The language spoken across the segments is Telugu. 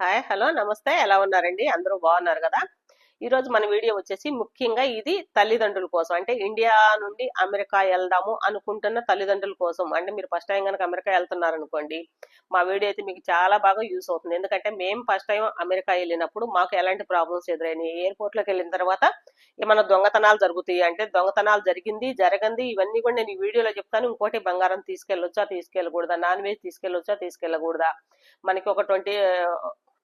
హాయ్ హలో నమస్తే. ఎలా ఉన్నారండి? అందరూ బాగున్నారు కదా? ఈరోజు మన వీడియో వచ్చేసి ముఖ్యంగా ఇది తల్లిదండ్రుల కోసం. అంటే ఇండియా నుండి అమెరికా వెళ్దాము అనుకుంటున్న తల్లిదండ్రుల కోసం. అంటే మీరు ఫస్ట్ టైం కనుక అమెరికా వెళ్తున్నారు అనుకోండి మా వీడియో అయితే మీకు చాలా బాగా యూస్ అవుతుంది. ఎందుకంటే మేము ఫస్ట్ టైం అమెరికా వెళ్ళినప్పుడు మాకు ఎలాంటి ప్రాబ్లమ్స్ ఎదురైనాయి? ఎయిర్పోర్ట్లోకి వెళ్ళిన తర్వాత ఏమైనా దొంగతనాలు జరుగుతాయి? అంటే దొంగతనాలు జరిగింది జరగంది ఇవన్నీ కూడా నేను ఈ వీడియోలో చెప్తాను. ఇంకోటి బంగారం తీసుకెళ్ళొచ్చా తీసుకెళ్ళకూడదా? Non veg తీసుకెళ్ళొచ్చా తీసుకెళ్ళకూడదా? మనకి ఒక ట్వంటీ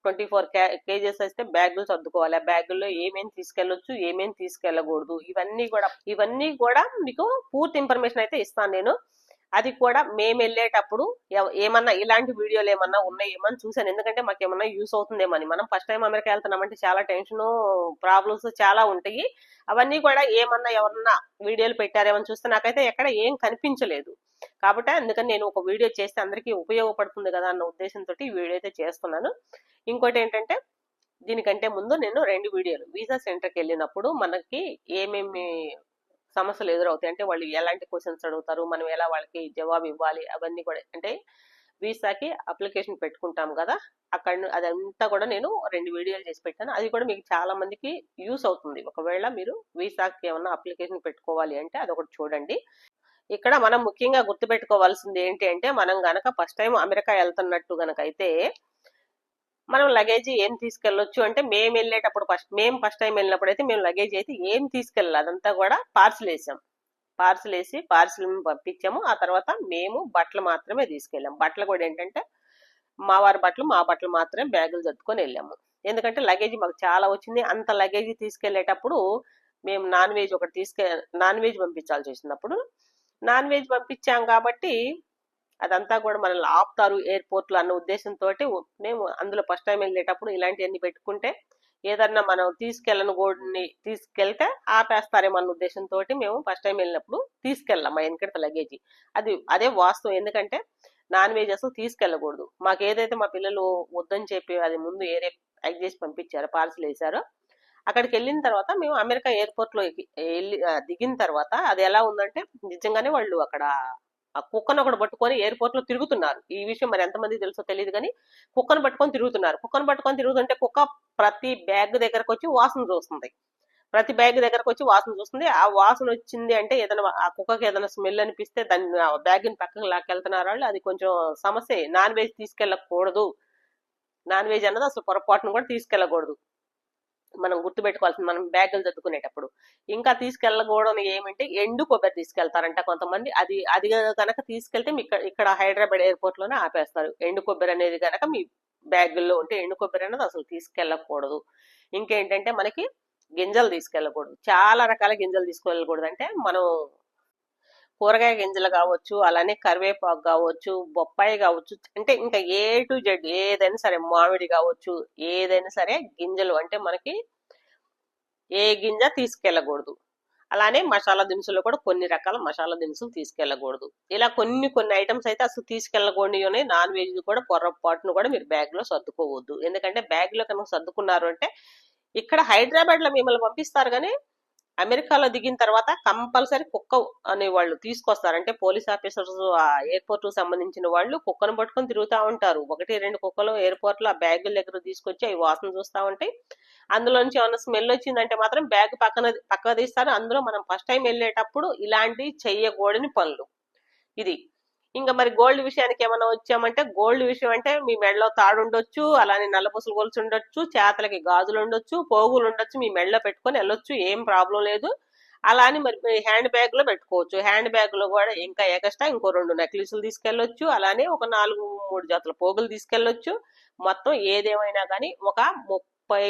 ట్వంటీ ఫోర్ కేజెస్ అయితే బ్యాగులు సర్దుకోవాలి. ఆ బ్యాగుల్లో ఏమేమి తీసుకెళ్ళొచ్చు ఏమేమి తీసుకెళ్ళకూడదు? ఇవన్నీ కూడా ఇవన్నీ కూడా మీకు పూర్తి ఇన్ఫర్మేషన్ అయితే ఇస్తాను నేను. అది కూడా మేము వెళ్ళేటప్పుడు ఏమన్నా ఇలాంటి వీడియోలు ఏమన్నా ఉన్నాయి ఏమన్నా చూసాను ఎందుకంటే మాకు ఏమన్నా యూస్ అవుతుందేమని మనం ఫస్ట్ టైం అమెరికా వెళ్తున్నామంటే చాలా టెన్షన్ ప్రాబ్లమ్స్ చాలా ఉంటాయి. అవన్నీ కూడా ఏమన్నా ఎవరన్నా వీడియోలు పెట్టారేమని చూస్తే నాకైతే ఎక్కడ ఏం కనిపించలేదు. కాబట్టి అందుకని నేను ఒక వీడియో చేస్తే అందరికీ ఉపయోగపడుతుంది కదా అన్న ఉద్దేశంతో ఈ వీడియో అయితే చేస్తున్నాను. ఇంకోటి ఏంటంటే దీనికంటే ముందు నేను రెండు వీడియోలు వీసా సెంటర్కి వెళ్ళినప్పుడు మనకి ఏమేమి సమస్యలు ఎదురవుతాయి? అంటే వాళ్ళు ఎలాంటి క్వశ్చన్స్ అడుగుతారు? మనం ఎలా వాళ్ళకి జవాబు ఇవ్వాలి? అవన్నీ కూడా అంటే వీసాకి అప్లికేషన్ పెట్టుకుంటాం కదా అక్కడ అదంతా కూడా నేను రెండు వీడియోలు చేసి పెట్టాను. అది కూడా మీకు చాలా మందికి యూస్ అవుతుంది. ఒకవేళ మీరు వీసాకి ఏమన్నా అప్లికేషన్ పెట్టుకోవాలి అంటే అదొకటి చూడండి. ఇక్కడ మనం ముఖ్యంగా గుర్తుపెట్టుకోవాల్సింది ఏంటి అంటే మనం గనక ఫస్ట్ టైం అమెరికా వెళ్తున్నట్టు గనక అయితే మనం లగేజ్ ఏం తీసుకెళ్ళొచ్చు అంటే మేము వెళ్ళేటప్పుడు ఫస్ట్ మేము ఫస్ట్ టైం వెళ్ళినప్పుడు అయితే మేము లగేజ్ అయితే ఏం తీసుకెళ్ళాలి అదంతా కూడా పార్సిల్ వేసాం. పార్సిల్ వేసి పార్సిల్ పంపించాము. ఆ తర్వాత మేము బట్టలు మాత్రమే తీసుకెళ్ళాం. బట్టలు కూడా ఏంటంటే మా వారి బట్టలు మా బట్టలు మాత్రమే బ్యాగులు జరుపుకొని వెళ్ళాము. ఎందుకంటే లగేజ్ మాకు చాలా వచ్చింది. అంత లగేజ్ తీసుకెళ్ళేటప్పుడు మేము నాన్ వెజ్ ఒకటి తీసుకె నాన్ వెజ్ పంపించాల్సి వచ్చినప్పుడు నాన్ వెజ్ పంపించాం కాబట్టి అదంతా కూడా మనల్ని ఆపుతారు ఎయిర్పోర్ట్లో అన్న ఉద్దేశంతో మేము అందులో ఫస్ట్ టైం వెళ్ళేటప్పుడు ఇలాంటివన్నీ పెట్టుకుంటే ఏదన్నా మనం తీసుకెళ్ళని గోడిని తీసుకెళ్తే ఆపేస్తారేమన్న ఉద్దేశంతో మేము ఫస్ట్ టైం వెళ్ళినప్పుడు తీసుకెళ్ళాం మా వెనకటి లగేజ్. అది అదే వాస్తవం. ఎందుకంటే నాన్ వెజ్ అసలు తీసుకెళ్ళకూడదు. మాకు ఏదైతే మా పిల్లలు వద్దని చెప్పి అది ముందు ఏరే ప్యాక్ చేసి పంపించారో పార్సల్ వేశారో అక్కడికి వెళ్ళిన తర్వాత మేము అమెరికా ఎయిర్పోర్ట్లో వెళ్ళి దిగిన తర్వాత అది ఎలా ఉందంటే నిజంగానే వాళ్ళు అక్కడ ఆ కుక్కను ఒకటి పట్టుకొని ఎయిర్పోర్ట్లో తిరుగుతున్నారు. ఈ విషయం మరి ఎంతమంది తెలుసో తెలియదు కానీ కుక్కను పట్టుకొని తిరుగుతున్నారు. కుక్కను పట్టుకొని తిరుగుతుంటే కుక్క ప్రతి బ్యాగ్ దగ్గరకు వచ్చి వాసన చూస్తుంది. ప్రతి బ్యాగ్ దగ్గరకు వచ్చి వాసన చూస్తుంది. ఆ వాసన వచ్చింది అంటే ఏదైనా ఆ కుక్కకి ఏదైనా స్మెల్ అనిపిస్తే దాన్ని ఆ బ్యాగ్ని పక్కకి లాక్కెళ్తున్నారు వాళ్ళు. అది కొంచెం సమస్య. నాన్ వెజ్ తీసుకెళ్ళకూడదు. నాన్ వెజ్ అన్నది అసలు పొరపాటును కూడా తీసుకెళ్ళకూడదు. మనం గుర్తుపెట్టుకోవాల్సింది మనం బ్యాగులు చదువుకునేటప్పుడు ఇంకా తీసుకెళ్ళకూడదు ఏమంటే ఎండు కొబ్బరి తీసుకెళ్తారంట కొంతమంది. అది అది కనుక తీసుకెళ్తే మీ ఇక్కడ ఇక్కడ హైదరాబాద్ ఎయిర్పోర్ట్లోనే ఆపేస్తారు. ఎండు కొబ్బరి అనేది కనుక మీ బ్యాగుల్లో ఉంటే ఎండు కొబ్బరి అనేది అసలు తీసుకెళ్ళకూడదు. ఇంకేంటంటే మనకి గింజలు తీసుకెళ్ళకూడదు. చాలా రకాల గింజలు తీసుకెళ్ళకూడదు. అంటే మనం కూరగాయ గింజలు కావచ్చు అలానే కరివేపాకు కావచ్చు బొప్పాయి కావచ్చు అంటే ఇంకా ఏ టు జెడ్ ఏదైనా సరే మామిడి కావచ్చు ఏదైనా సరే గింజలు అంటే మనకి ఏ గింజ తీసుకెళ్ళకూడదు. అలానే మసాలా దినుసులు కూడా కొన్ని రకాల మసాలా దినుసులు తీసుకెళ్ళకూడదు. ఇలా కొన్ని కొన్ని ఐటమ్స్ అయితే అసలు తీసుకెళ్ళకూడదు నాన్ వెజ్ కూడా పొర్రపాటును కూడా మీరు బ్యాగ్లో సర్దుకోవద్దు. ఎందుకంటే బ్యాగ్లో కనుక సర్దుకున్నారు అంటే ఇక్కడ హైదరాబాద్లో మిమ్మల్ని పంపిస్తారు కానీ అమెరికాలో దిగిన తర్వాత కంపల్సరీ కుక్క అనే వాళ్ళు తీసుకొస్తారు. అంటే పోలీస్ ఆఫీసర్స్ ఆ ఎయిర్పోర్ట్కు సంబంధించిన వాళ్ళు కుక్కను పట్టుకొని తిరుగుతూ ఉంటారు. ఒకటి రెండు కుక్కలు ఎయిర్పోర్ట్లో ఆ బ్యాగుల దగ్గర తీసుకొచ్చి అవి వాసన చూస్తూ ఉంటాయి. అందులో నుంచి ఏమైనా స్మెల్ వచ్చిందంటే మాత్రం బ్యాగ్ పక్కన పక్కన తీస్తారు. అందులో మనం ఫస్ట్ టైం వెళ్ళేటప్పుడు ఇలాంటి చెయ్యకూడని పనులు. ఇది. ఇంకా మరి గోల్డ్ విషయానికి ఏమైనా వచ్చామంటే గోల్డ్ విషయం అంటే మీ మెడలో తాడు ఉండొచ్చు అలానే నల్లపూసలు గొలుసు ఉండొచ్చు చేతలకి గాజులు ఉండొచ్చు పోగులు ఉండొచ్చు మీ మెడలో పెట్టుకొని వెళ్ళొచ్చు ఏం ప్రాబ్లం లేదు. అలా అని మరి హ్యాండ్ బ్యాగ్లో పెట్టుకోవచ్చు. హ్యాండ్ బ్యాగ్లో కూడా ఇంకా ఎక్స్ట్రా ఇంకో రెండు నెక్లెస్లు తీసుకెళ్ళొచ్చు అలానే ఒక నాలుగు మూడు జతల పోగులు తీసుకెళ్ళొచ్చు మొత్తం ఏదేమైనా కానీ ఒక ముప్పై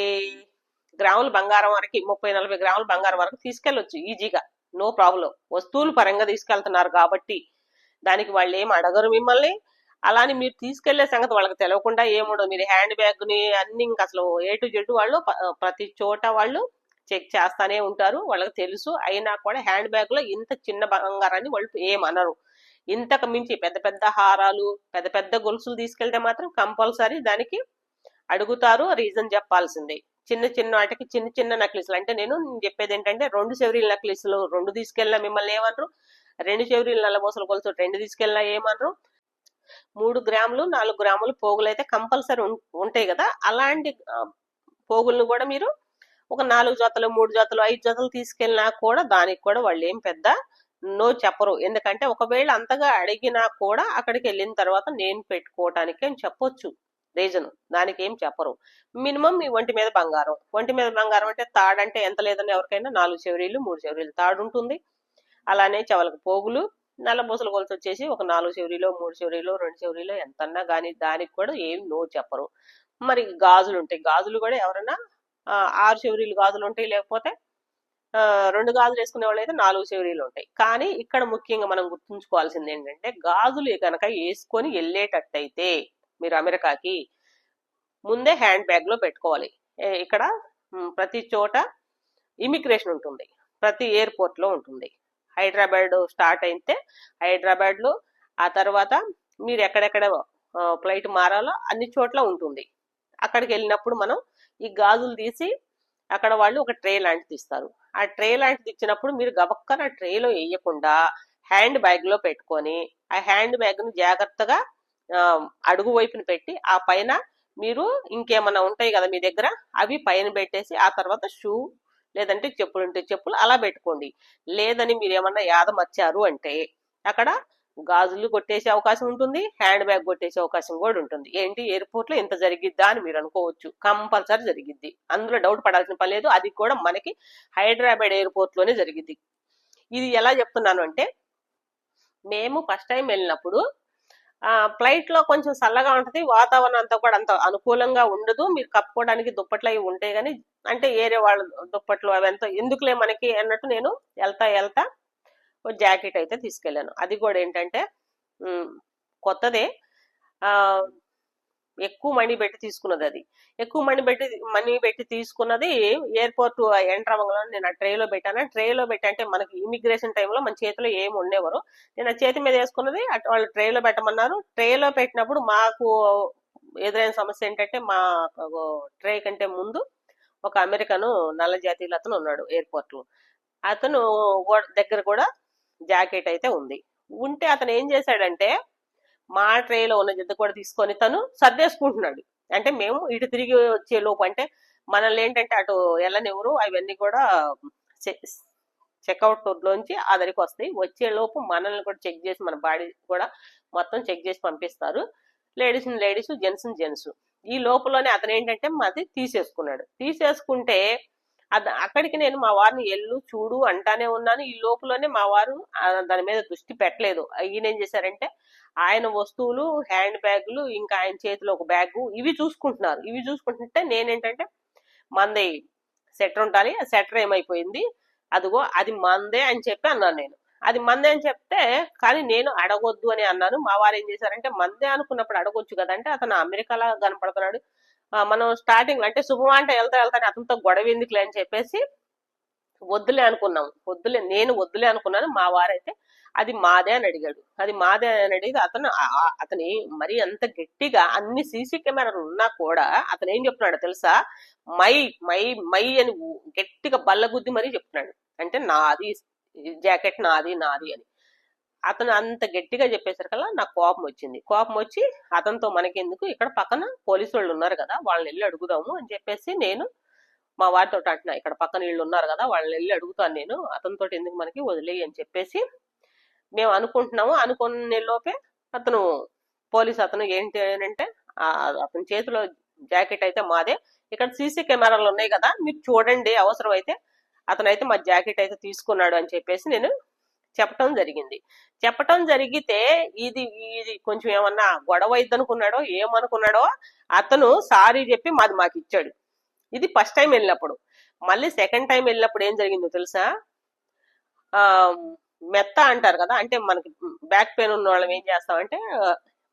గ్రాముల బంగారం వరకు ముప్పై నలభై గ్రాముల బంగారం వరకు తీసుకెళ్ళొచ్చు ఈజీగా. No problem. వస్తువులు పరంగా తీసుకెళ్తున్నారు కాబట్టి. దానికి వాళ్ళు ఏం అడగరు మిమ్మల్ని. అలానే మీరు తీసుకెళ్ళే సంగతి వాళ్ళకి తెలియకుండా ఏముండదు. మీరు హ్యాండ్ బ్యాగ్ని అన్ని ఇంకా అసలు ఏ టు జెడ్ వాళ్ళు ప్రతి చోట వాళ్ళు చెక్ చేస్తానే ఉంటారు. వాళ్ళకి తెలుసు. అయినా కూడా హ్యాండ్ బ్యాగ్లో ఇంత చిన్న బంగారాన్ని వాళ్ళు ఏమనరు. ఇంతకు మించి పెద్ద పెద్ద హారాలు పెద్ద పెద్ద గొలుసులు తీసుకెళ్తే మాత్రం కంపల్సరీ దానికి అడుగుతారు రీజన్ చెప్పాల్సిందే. చిన్న చిన్న వాటికి చిన్న చిన్న నక్లీసులు. అంటే నేను చెప్పేది ఏంటంటే రెండు సెవరీల నక్లీసులు రెండు తీసుకెళ్ళిన మిమ్మల్ని ఏమనరు. రెండు చెవిరీలు నల్లబోసలు కొలుసు రెండు తీసుకెళ్ళినా ఏమనరు. మూడు గ్రాములు నాలుగు గ్రాములు పోగులు అయితే కంపల్సరీ ఉంటాయి కదా. అలాంటి పోగులను కూడా మీరు ఒక నాలుగు జతలు మూడు జతలు ఐదు జతలు తీసుకెళ్ళినా కూడా దానికి కూడా వాళ్ళు ఏం పెద్ద నో చెప్పరు. ఎందుకంటే ఒకవేళ అంతగా అడిగినా కూడా అక్కడికి వెళ్ళిన తర్వాత నేను పెట్టుకోవటానికి అని చెప్పొచ్చు. రీజన్. దానికి ఏం చెప్పరు. మినిమం మీ ఒంటి మీద బంగారం. ఒంటి మీద బంగారం అంటే తాడంటే ఎంత లేదని ఎవరికైనా నాలుగు చెవిరీలు మూడు చెవిరీలు తాడు ఉంటుంది. అలానే చెవలకు పోగులు నల్లబూసల గొలుసు వచ్చేసి ఒక నాలుగు చెవిరీలో మూడు చెవిరీలో రెండు చెవిరీలో ఎంతన్నా కానీ దానికి కూడా ఏం నో చెప్పరు. మరి గాజులు ఉంటాయి. గాజులు కూడా ఎవరైనా ఆరు చెవిరీలు గాజులు ఉంటాయి లేకపోతే రెండు గాజులు వేసుకునే వాళ్ళు అయితే నాలుగు చెవిరీలు ఉంటాయి. కానీ ఇక్కడ ముఖ్యంగా మనం గుర్తుంచుకోవాల్సింది ఏంటంటే గాజులు కనుక వేసుకొని వెళ్ళేటట్టయితే మీరు అమెరికాకి ముందే హ్యాండ్ బ్యాగ్లో పెట్టుకోవాలి ఇక్కడ ప్రతి చోట ఇమిగ్రేషన్ ఉంటుంది. ప్రతి ఎయిర్పోర్ట్లో ఉంటుంది. హైదరాబాద్ స్టార్ట్ అయితే హైదరాబాద్లో ఆ తర్వాత మీరు ఎక్కడెక్కడ ఫ్లైట్ మారాలో అన్ని చోట్ల ఉంటుంది. అక్కడికి వెళ్ళినప్పుడు మనం ఈ గాజులు తీసి అక్కడ వాళ్ళు ఒక ట్రే లాంటిది ఇస్తారు. ఆ ట్రే లాంటిది ఇచ్చినప్పుడు మీరు గబక్కన ట్రేలో వేయకుండా హ్యాండ్ బ్యాగ్లో పెట్టుకొని ఆ హ్యాండ్ బ్యాగ్ను జాగ్రత్తగా అడుగు వైపున పెట్టి ఆ పైన మీరు ఇంకేమైనా ఉంటాయి కదా మీ దగ్గర అవి పైన పెట్టేసి ఆ తర్వాత షూ లేదంటే చెప్పులు ఉంటే చెప్పులు అలా పెట్టుకోండి. లేదని మీరు ఏమన్నా వచ్చారు అంటే అక్కడ గాజులు కొట్టేసే అవకాశం ఉంటుంది హ్యాండ్ బ్యాగ్ కొట్టేసే అవకాశం కూడా ఉంటుంది. ఏంటి? ఎయిర్పోర్ట్లో ఇంత జరిగిద్దా అని మీరు అనుకోవచ్చు. కంపల్సరీ జరిగిద్ది. అందులో డౌట్ పడాల్సిన పని లేదు. అది కూడా మనకి హైదరాబాద్ ఎయిర్పోర్ట్లోనే జరిగిద్ది. ఇది ఎలా చెప్తున్నాను అంటే మేము ఫస్ట్ టైం వెళ్ళినప్పుడు ఫ్లైట్లో కొంచెం చల్లగా ఉంటది వాతావరణం అంతా కూడా అంత అనుకూలంగా ఉండదు. మీరు కప్పుకోవడానికి దుప్పట్లు అవి ఉంటాయి కానీ అంటే ఏరే వాళ్ళ దుప్పట్లు అవి ఎంత ఎందుకులే మనకి అన్నట్టు నేను వెళ్తా వెళ్తా ఒక జాకెట్ అయితే తీసుకెళ్ళాను. అది కూడా ఏంటంటే కొత్తదే. ఎక్కువ మనీ పెట్టి తీసుకున్నది అది ఎక్కువ మనీ పెట్టి మనీ పెట్టి తీసుకున్నది ఎయిర్పోర్ట్ ఎంటర్ అవ్వగలను నేను ఆ ట్రేలో పెట్టాను. ట్రేలో పెట్టి అంటే మనకి ఇమిగ్రేషన్ టైంలో మన చేతిలో ఏమి ఉండేవారు. నేను ఆ చేతి మీద వేసుకున్నది అటు వాళ్ళు ట్రేలో పెట్టమన్నారు. ట్రేలో పెట్టినప్పుడు మాకు ఎదురైన సమస్య ఏంటంటే మా ట్రే కంటే ముందు ఒక అమెరికను నల్ల జాతీయులు అతను ఉన్నాడు ఎయిర్పోర్ట్లో అతను దగ్గర కూడా జాకెట్ అయితే ఉంది. ఉంటే అతను ఏం చేశాడంటే మా ట్రేలో ఉన్న జత కూడా తీసుకొని తను సర్దేసుకుంటున్నాడు. అంటే మేము ఇటు తిరిగి వచ్చే లోపు అంటే మనల్ని ఏంటంటే అటు ఎల్లనివ్వరు అవన్నీ కూడా చెక్అవుట్ లోంచి ఆ దగ్గరికి వస్తాయి. వచ్చే లోపు మనల్ని కూడా చెక్ చేసి మన బాడీ కూడా మొత్తం చెక్ చేసి పంపిస్తారు. Ladies ladies gents gents. ఈ లోపలనే అతను ఏంటంటే మాది తీసేసుకున్నాడు. తీసేసుకుంటే అక్కడికి నేను మా వారిని ఎల్లు చూడు అంటానే ఉన్నాను. ఈ లోపలనే మా వారు దాని మీద దృష్టి పెట్టలేదు. ఈయన ఏం చేశారంటే ఆయన వస్తువులు హ్యాండ్ బ్యాగులు ఇంకా ఆయన చేతిలో ఒక బ్యాగు ఇవి చూసుకుంటున్నారు. ఇవి చూసుకుంటుంటే నేనేంటంటే మందే సెటర్ ఉండాలి. ఆ సెటర్ ఏమైపోయింది? అదిగో అది మందే అని చెప్పి అన్నాను నేను. అది మందే అని చెప్తే కానీ నేను అడగొద్దు అని అన్నాను. మా వారు ఏం చేశారంటే మందే అనుకున్నప్పుడు అడగొచ్చు కదంటే అతను అమెరికాలా కనపడుతున్నాడు. మనం స్టార్టింగ్ అంటే శుభమా అంటే వెళ్తా వెళ్తాను అతనితో గొడవ ఎందుకులే అని చెప్పేసి వద్దులే అనుకున్నాం. వద్దులే నేను వద్దులే అనుకున్నాను మా వారైతే అది మాదే అని అడిగాడు. అది మాదే అని అడిగి అతను అతని మరి అంత గట్టిగా అన్ని సీసీ కెమెరాలు ఉన్నా కూడా అతను ఏం చెప్తున్నాడు తెలుసా? మై మై మై అని గట్టిగా బల్లగుద్ది మరీ చెప్తున్నాడు. అంటే నాది జాకెట్ నాది నాది అని. అతను అంత గట్టిగా చెప్పేసరికల్లా నాకు కోపం వచ్చింది. కోపం వచ్చి అతనితో మనకెందుకు? ఇక్కడ పక్కన పోలీసు వాళ్ళు ఉన్నారు కదా వాళ్ళని వెళ్ళి అడుగుదాము అని చెప్పేసి నేను మా వారితో అంటున్నా ఇక్కడ పక్కన వీళ్ళు ఉన్నారు కదా వాళ్ళని వెళ్ళి అడుగుతాను నేను అతనితో ఎందుకు మనకి వదిలేయి అని చెప్పేసి మేము అనుకుంటున్నాము. అనుకునే లోపే అతను పోలీస్ అతను ఏంటి అని అంటే అతని చేతిలో జాకెట్ అయితే మాదే. ఇక్కడ సీసీ కెమెరాలు ఉన్నాయి కదా మీరు చూడండి అవసరం అయితే అతనైతే మా జాకెట్ అయితే తీసుకున్నాడు అని చెప్పేసి నేను చెప్పటం జరిగింది. చెప్పటం జరిగితే ఇది ఇది కొంచెం ఏమన్నా గొడవ ఇద్దనుకున్నాడో ఏమనుకున్నాడో అతను సారీ చెప్పి మాది మాకు ఇచ్చాడు ఇది ఫస్ట్ టైం వెళ్ళినప్పుడు. మళ్ళీ సెకండ్ టైం వెళ్ళినప్పుడు ఏం జరిగిందో తెలుసా? ఆ మెత్త అంటారు కదా అంటే మనకి బ్యాక్ పెయిన్ ఉన్న వాళ్ళం ఏం చేస్తామంటే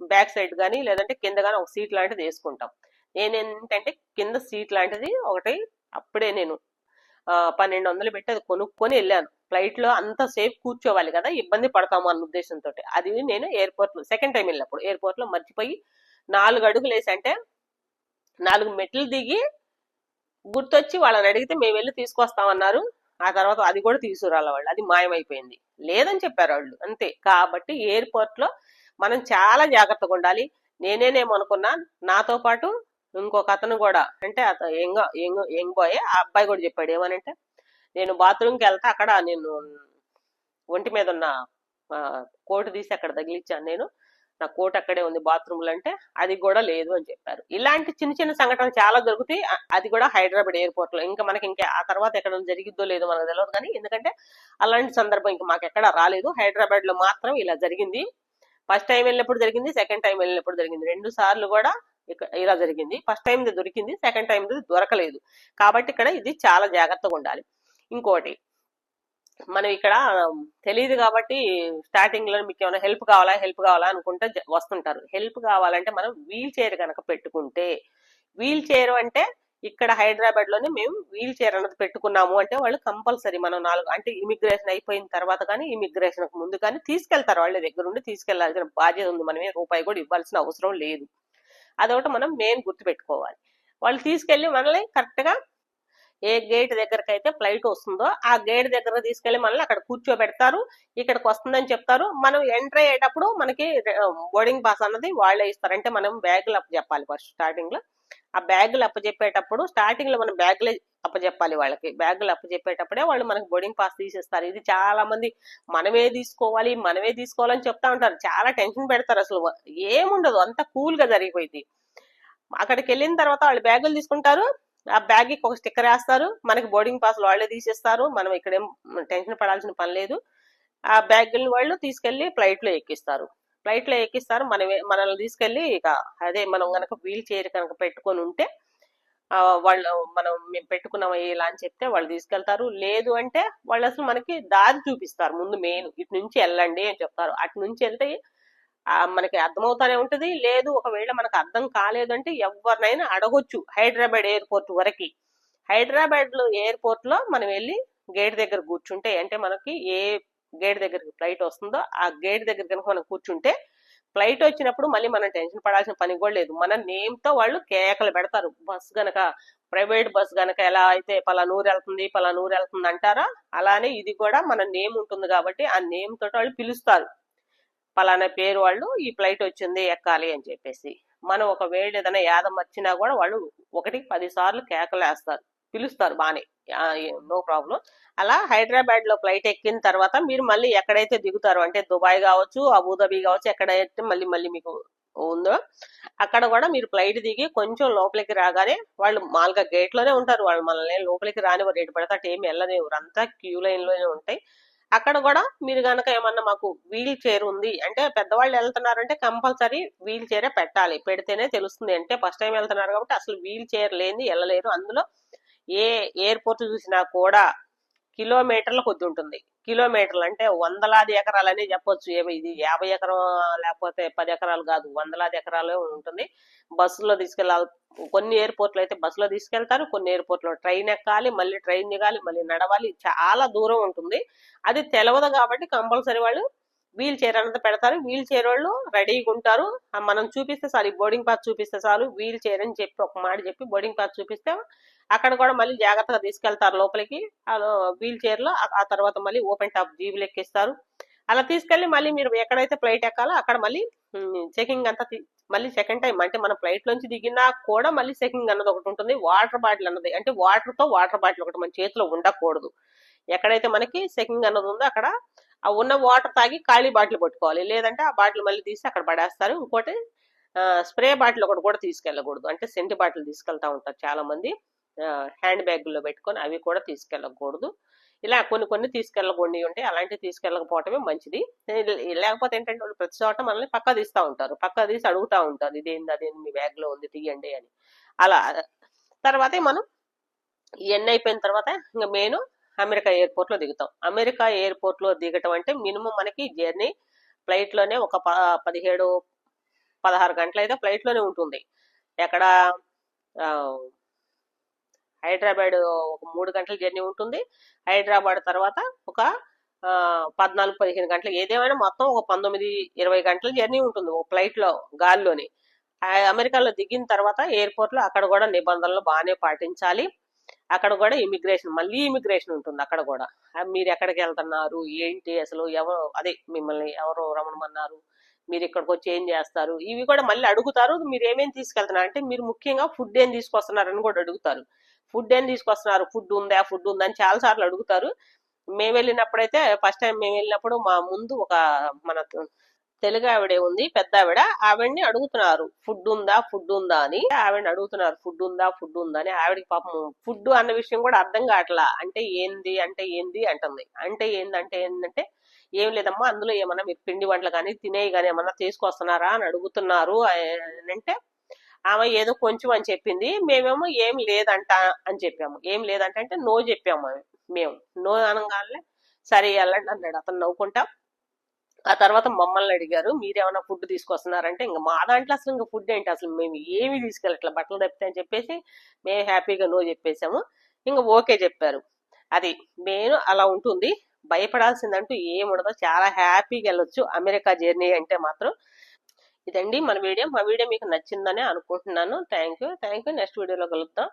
బ్యాక్ సైడ్ కానీ లేదంటే కింద కానీ ఒక సీట్ లాంటిది వేసుకుంటాం. నేనేంటంటే కింద సీట్ లాంటిది ఒకటి అప్పుడే నేను పన్నెండు వందలు పెట్టి అది కొనుక్కొని వెళ్ళాను. ఫ్లైట్లో అంత సేఫ్ కూర్చోవాలి కదా ఇబ్బంది పడతాము అన్న ఉద్దేశంతో అది నేను ఎయిర్పోర్ట్లో సెకండ్ టైం వెళ్ళినప్పుడు ఎయిర్పోర్ట్లో మర్చిపోయి నాలుగు అడుగులు వేసి అంటే నాలుగు మెట్లు దిగి గుర్తొచ్చి వాళ్ళని అడిగితే మేము వెళ్ళి తీసుకొస్తామన్నారు. ఆ తర్వాత అది కూడా తీసుకురాల వాళ్ళు. అది మాయమైపోయింది. లేదని చెప్పారు వాళ్ళు. అంతే. కాబట్టి ఎయిర్పోర్ట్లో మనం చాలా జాగ్రత్తగా ఉండాలి. నేనేనేమనుకున్నా నాతో పాటు ఇంకొక అతను కూడా అంటే అత ఎంగ ఎంగ యంగ్ బాయ్ ఆ అబ్బాయి కూడా చెప్పాడు ఏమనంటే నేను బాత్రూమ్కి వెళ్తే అక్కడ నేను ఒంటి మీద ఉన్న కోటు తీసి అక్కడ తగిలిచ్చాను నేను. నా కోట్ అక్కడే ఉంది బాత్రూమ్లో అంటే అది కూడా లేదు అని చెప్పారు. ఇలాంటి చిన్న చిన్న సంఘటనలు చాలా దొరుకుతాయి అది కూడా హైదరాబాద్ ఎయిర్పోర్ట్లో ఇంకా మనకి ఇంకా ఆ తర్వాత ఎక్కడ జరిగిద్దో లేదో మనకు తెలియదు కానీ ఎందుకంటే అలాంటి సందర్భం ఇంకా మాకు ఎక్కడ రాలేదు. హైదరాబాద్లో మాత్రం ఇలా జరిగింది. ఫస్ట్ టైం వెళ్ళినప్పుడు జరిగింది సెకండ్ టైం వెళ్ళినప్పుడు జరిగింది. రెండు సార్లు కూడా ఇలా జరిగింది. ఫస్ట్ టైం దొరికింది సెకండ్ టైం దొరకలేదు. కాబట్టి ఇక్కడ ఇది చాలా జాగ్రత్తగా ఉండాలి. ఇంకోటి మనం ఇక్కడ తెలియదు కాబట్టి స్టార్టింగ్లో మీకు ఏమైనా హెల్ప్ కావాలా హెల్ప్ కావాలా అనుకుంటే వస్తుంటారు. హెల్ప్ కావాలంటే మనం వీల్ చైర్ కనుక పెట్టుకుంటే వీల్ చైర్ అంటే ఇక్కడ హైదరాబాద్లోనే మేము వీల్ చైర్ అన్నది పెట్టుకున్నాము. అంటే వాళ్ళు కంపల్సరీ మనం నాలుగు అంటే ఇమిగ్రేషన్ అయిపోయిన తర్వాత కానీ ఇమిగ్రేషన్ ముందు కానీ తీసుకెళ్తారు వాళ్ళ దగ్గర నుండి తీసుకెళ్ళాల్సిన బాధ్యత ఉంది. మనమే రూపాయి కూడా ఇవ్వాల్సిన అవసరం లేదు. అదొకటి మనం మెయిన్ గుర్తు పెట్టుకోవాలి వాళ్ళు తీసుకెళ్ళి మనల్ని కరెక్ట్గా ఏ గేట్ దగ్గరకు అయితే ఫ్లైట్ వస్తుందో ఆ గేట్ దగ్గర తీసుకెళ్ళి మనల్ని అక్కడ కూర్చోబెడతారు. ఇక్కడికి వస్తుందని చెప్తారు. మనం ఎంటర్ అయ్యేటప్పుడు మనకి బోర్డింగ్ పాస్ అన్నది వాళ్ళే ఇస్తారు. అంటే మనం బ్యాగులు అప్పు చెప్పాలి ఫస్ట్ స్టార్టింగ్లో. ఆ బ్యాగులు అప్పచెప్పేటప్పుడు స్టార్టింగ్లో మనం బ్యాగులే అప్పచెప్పాలి వాళ్ళకి. బ్యాగులు అప్పచెప్పేటప్పుడే వాళ్ళు మనకి బోర్డింగ్ పాస్ తీసేస్తారు. ఇది చాలా మంది మనమే తీసుకోవాలి మనమే తీసుకోవాలని చెప్తా ఉంటారు. చాలా టెన్షన్ పెడతారు అసలు. ఏముండదు అంత కూల్గా జరిగిపోయింది. అక్కడికి వెళ్ళిన తర్వాత వాళ్ళు బ్యాగులు తీసుకుంటారు. ఆ బ్యాగ్ ఒక స్టిక్కర్ వేస్తారు. మనకి బోర్డింగ్ పాస్ వాళ్ళే తీసేస్తారు. మనం ఇక్కడేం టెన్షన్ పడాల్సిన పని లేదు. ఆ బ్యాగుల్ని వాళ్ళు తీసుకెళ్ళి ఫ్లైట్లో ఎక్కిస్తారు. ఫ్లైట్లో ఎక్కిస్తారు. మనమే మనల్ని తీసుకెళ్ళి ఇక అదే మనం గనక వీల్ చైర్ కనుక పెట్టుకొని ఉంటే ఆ, వాళ్ళు మనం మేము పెట్టుకున్నాం ఇలా అని చెప్తే వాళ్ళు తీసుకెళ్తారు. లేదు అంటే వాళ్ళు అసలు మనకి దారి చూపిస్తారు. ముందు మెయిన్ ఇటు నుంచి వెళ్ళండి అని చెప్తారు. అటు నుంచి వెళ్తే మనకి అర్థమవుతానే ఉంటది. లేదు ఒకవేళ మనకు అర్థం కాలేదంటే ఎవరినైనా అడగొచ్చు హైదరాబాద్ ఎయిర్పోర్ట్ వరకు. హైదరాబాద్లో ఎయిర్పోర్ట్లో మనం వెళ్ళి గేట్ దగ్గర కూర్చుంటే అంటే మనకి ఏ గేట్ దగ్గరికి ఫ్లైట్ వస్తుందో ఆ గేట్ దగ్గర కనుక మనం కూర్చుంటే ఫ్లైట్ వచ్చినప్పుడు మళ్ళీ మనం టెన్షన్ పడాల్సిన పని కూడా లేదు. మన నేమ్తో వాళ్ళు కేకలు పెడతారు. బస్ గనక ప్రైవేట్ బస్ గనక ఎలా అయితే పలానూరు వెళ్తుంది పలానూరు వెళ్తుంది అంటారా అలానే ఇది కూడా మన నేమ్ ఉంటుంది కాబట్టి ఆ నేమ్ తోటి వాళ్ళు పిలుస్తారు. పలానా పేరు వాళ్ళు ఈ ఫ్లైట్ వచ్చింది ఎక్కాలి అని చెప్పేసి. మనం ఒకవేళ ఏదైనా యాదం వచ్చినా కూడా వాళ్ళు ఒకటి పది సార్లు కేకలు వేస్తారు. పిలుస్తారు బానే నో ప్రాబ్లం. అలా హైదరాబాద్లో ఫ్లైట్ ఎక్కిన తర్వాత మీరు మళ్ళీ ఎక్కడైతే దిగుతారో అంటే దుబాయ్ కావచ్చు అబుదాబి కావచ్చు ఎక్కడైతే మళ్ళీ మళ్ళీ మీకు ఉందో అక్కడ కూడా మీరు ఫ్లైట్ దిగి కొంచెం లోపలికి రాగానే వాళ్ళు మామూలుగా గేట్లోనే ఉంటారు. వాళ్ళు మనల్ని లోపలికి రానివ్వరు. రేటు పడితే అటు ఏమి వెళ్ళనివ్వరు అంతా క్యూ లైన్లోనే ఉంటాయి. అక్కడ కూడా మీరు కనుక ఏమన్నా మాకు వీల్ చైర్ ఉంది అంటే పెద్దవాళ్ళు వెళ్తున్నారంటే కంపల్సరీ వీల్ చైరే పెట్టాలి. పెడితేనే తెలుస్తుంది. అంటే ఫస్ట్ టైం వెళ్తున్నారు కాబట్టి అసలు వీల్ చైర్ లేని వెళ్ళలేరు. అందులో ఏ ఎయిర్పోర్ట్ చూసినా కూడా కిలోమీటర్ల కొద్ది ఉంటుంది. కిలోమీటర్లు అంటే వందలాది ఎకరాలనే చెప్పొచ్చు. ఏమి ఇది యాభై ఎకరం లేకపోతే పది ఎకరాలు కాదు వందలాది ఎకరాలు ఉంటుంది. బస్సులో తీసుకెళ్ళాలి కొన్ని ఎయిర్పోర్ట్లు అయితే బస్సులో తీసుకెళ్తారు కొన్ని ఎయిర్పోర్ట్లో ట్రైన్ ఎక్కాలి మళ్ళీ ట్రైన్ దిగాలి మళ్ళీ నడవాలి. చాలా దూరం ఉంటుంది. అది తెలవదు కాబట్టి కంపల్సరీ వాళ్ళు వీల్ చైర్ అనేది పెడతారు. వీల్ చైర్ వాళ్ళు రెడీగా ఉంటారు. మనం చూపిస్తే చాలు బోర్డింగ్ పాస్ చూపిస్తే చాలు వీల్ చైర్ అని చెప్పి ఒక మాట చెప్పి బోర్డింగ్ పాస్ చూపిస్తే అక్కడ కూడా మళ్ళీ జాగ్రత్తగా తీసుకెళ్తారు లోపలికి. వీల్ చైర్లో ఆ- తర్వాత మళ్ళీ ఓపెన్ టాప్ జీబులు ఎక్కిస్తారు. అలా తీసుకెళ్ళి మళ్ళీ మీరు ఎక్కడైతే ఫ్లైట్ ఎక్కాలో అక్కడ మళ్ళీ చెకింగ్ అంతా మళ్ళీ సెకండ్ టైం అంటే మనం ఫ్లైట్ నుంచి దిగినా కూడా మళ్ళీ చెకింగ్ అన్నది ఒకటి ఉంటుంది. వాటర్ బాటిల్ అన్నది అంటే వాటర్తో వాటర్ బాటిల్ ఒకటి మన చేతిలో ఉండకూడదు. ఎక్కడైతే మనకి సెకింగ్ అన్నది ఉందో అక్కడ ఆ ఉన్న వాటర్ తాగి ఖాళీ బాటిల్ పట్టుకోవాలి. లేదంటే ఆ బాటిల్ మళ్ళీ తీసి అక్కడ పడేస్తారు. ఇంకోటి స్ప్రే బాటిల్ ఒకటి కూడా తీసుకెళ్ళకూడదు. అంటే సెంటి బాటిల్ తీసుకెళ్తా ఉంటారు చాలా మంది హ్యాండ్ బ్యాగుల్లో పెట్టుకొని అవి కూడా తీసుకెళ్ళకూడదు. ఇలా కొన్ని కొన్ని తీసుకెళ్ళకుండా ఉంటాయి. అలాంటివి తీసుకెళ్ళకపోవటమే మంచిది. లేకపోతే ఏంటంటే వాళ్ళు ప్రతి చోట మనల్ని పక్క తీస్తూ ఉంటారు. పక్క తీసి అడుగుతూ ఉంటారు. ఇదేంది అదేంది మీ బ్యాగ్లో ఉంది తీయండి అని. అలా. తర్వాత మనం ఇవన్నీ అయిపోయిన తర్వాత ఇంకా మెయిన్ అమెరికా ఎయిర్పోర్ట్లో దిగుతాం. అమెరికా ఎయిర్పోర్ట్లో దిగటం అంటే మినిమం మనకి జర్నీ ఫ్లైట్లోనే ఒక ప- పదిహేడు పదహారు గంటలు అయితే ఫ్లైట్లోనే ఉంటుంది. ఎక్కడ హైదరాబాద్ ఒక మూడు గంటల జర్నీ ఉంటుంది. హైదరాబాద్ తర్వాత ఒక పద్నాలుగు పదిహేను గంటలు ఏదేమైనా మొత్తం ఒక పంతొమ్మిది ఇరవై గంటల జర్నీ ఉంటుంది ఒక ఫ్లైట్లో గాల్లోని అమెరికాలో దిగిన తర్వాత ఎయిర్పోర్ట్లో అక్కడ కూడా నిబంధనలు బాగానే పాటించాలి. అక్కడ కూడా ఇమిగ్రేషన్ మళ్ళీ ఇమిగ్రేషన్ ఉంటుంది అక్కడ కూడా. మీరు ఎక్కడికి వెళ్తున్నారు? ఏంటి అసలు ఎవరు అదే మిమ్మల్ని ఎవరు రమణమన్నారు మీరు ఇక్కడికి వచ్చి ఏం చేస్తారు? ఇవి కూడా మళ్ళీ అడుగుతారు. మీరు ఏమేమి తీసుకెళ్తున్నారు? అంటే మీరు ముఖ్యంగా ఫుడ్ ఏం తీసుకొస్తున్నారని కూడా అడుగుతారు. ఫుడ్ ఏం తీసుకొస్తున్నారు? ఫుడ్ ఉందా? ఫుడ్ ఉందా? అని చాలా సార్లు అడుగుతారు. మేము వెళ్ళినప్పుడైతే ఫస్ట్ టైం మేము వెళ్ళినప్పుడు మా ముందు ఒక మన తెలుగు ఆవిడే ఉంది పెద్ద ఆవిడ ఆవిడని అడుగుతున్నారు ఫుడ్ ఉందా ఫుడ్ ఉందా అని. ఆవిడని అడుగుతున్నారు ఫుడ్ ఉందా ఫుడ్ ఉందా అని. ఆవిడకి పాపం ఫుడ్ అన్న విషయం కూడా అర్థం కావట్లా. అంటే ఏంది అంటే ఏంది అంటుంది. అంటే ఏంది అంటే ఏంటంటే ఏం లేదమ్మా అందులో ఏమన్నా మీరు పిండి వంటలు కానీ తినేవి కానీ ఏమన్నా తీసుకొస్తున్నారా అని అడుగుతున్నారు. అంటే ఆమె ఏదో కొంచెం అని చెప్పింది. మేమేమో ఏం లేదంట అని చెప్పాము. ఏం లేదంట అంటే నో చెప్పాము మేము. నో అనగానే సరే వెళ్ళండి అన్నాడు. అతను నవ్వుకుంటా ఆ తర్వాత మమ్మల్ని అడిగారు మీరేమైనా ఫుడ్ తీసుకొస్తున్నారంటే ఇంకా మా దాంట్లో అసలు ఇంకా ఫుడ్ ఏంటి? అసలు మేము ఏమి తీసుకెళ్ళట్లే బట్టలు తప్పితే అని చెప్పేసి మేము హ్యాపీగా నో చెప్పేసాము. ఇంకా ఓకే చెప్పారు. అది మెయిన్ అలా ఉంటుంది. భయపడాల్సిందంటూ ఏముండదు. చాలా హ్యాపీగా వెళ్ళొచ్చు. అమెరికా జర్నీ అంటే మాత్రం ఇదండి మన వీడియో. మా వీడియో మీకు నచ్చిందని అనుకుంటున్నాను. Thank you. Thank you. Next వీడియోలో కలుద్దాం.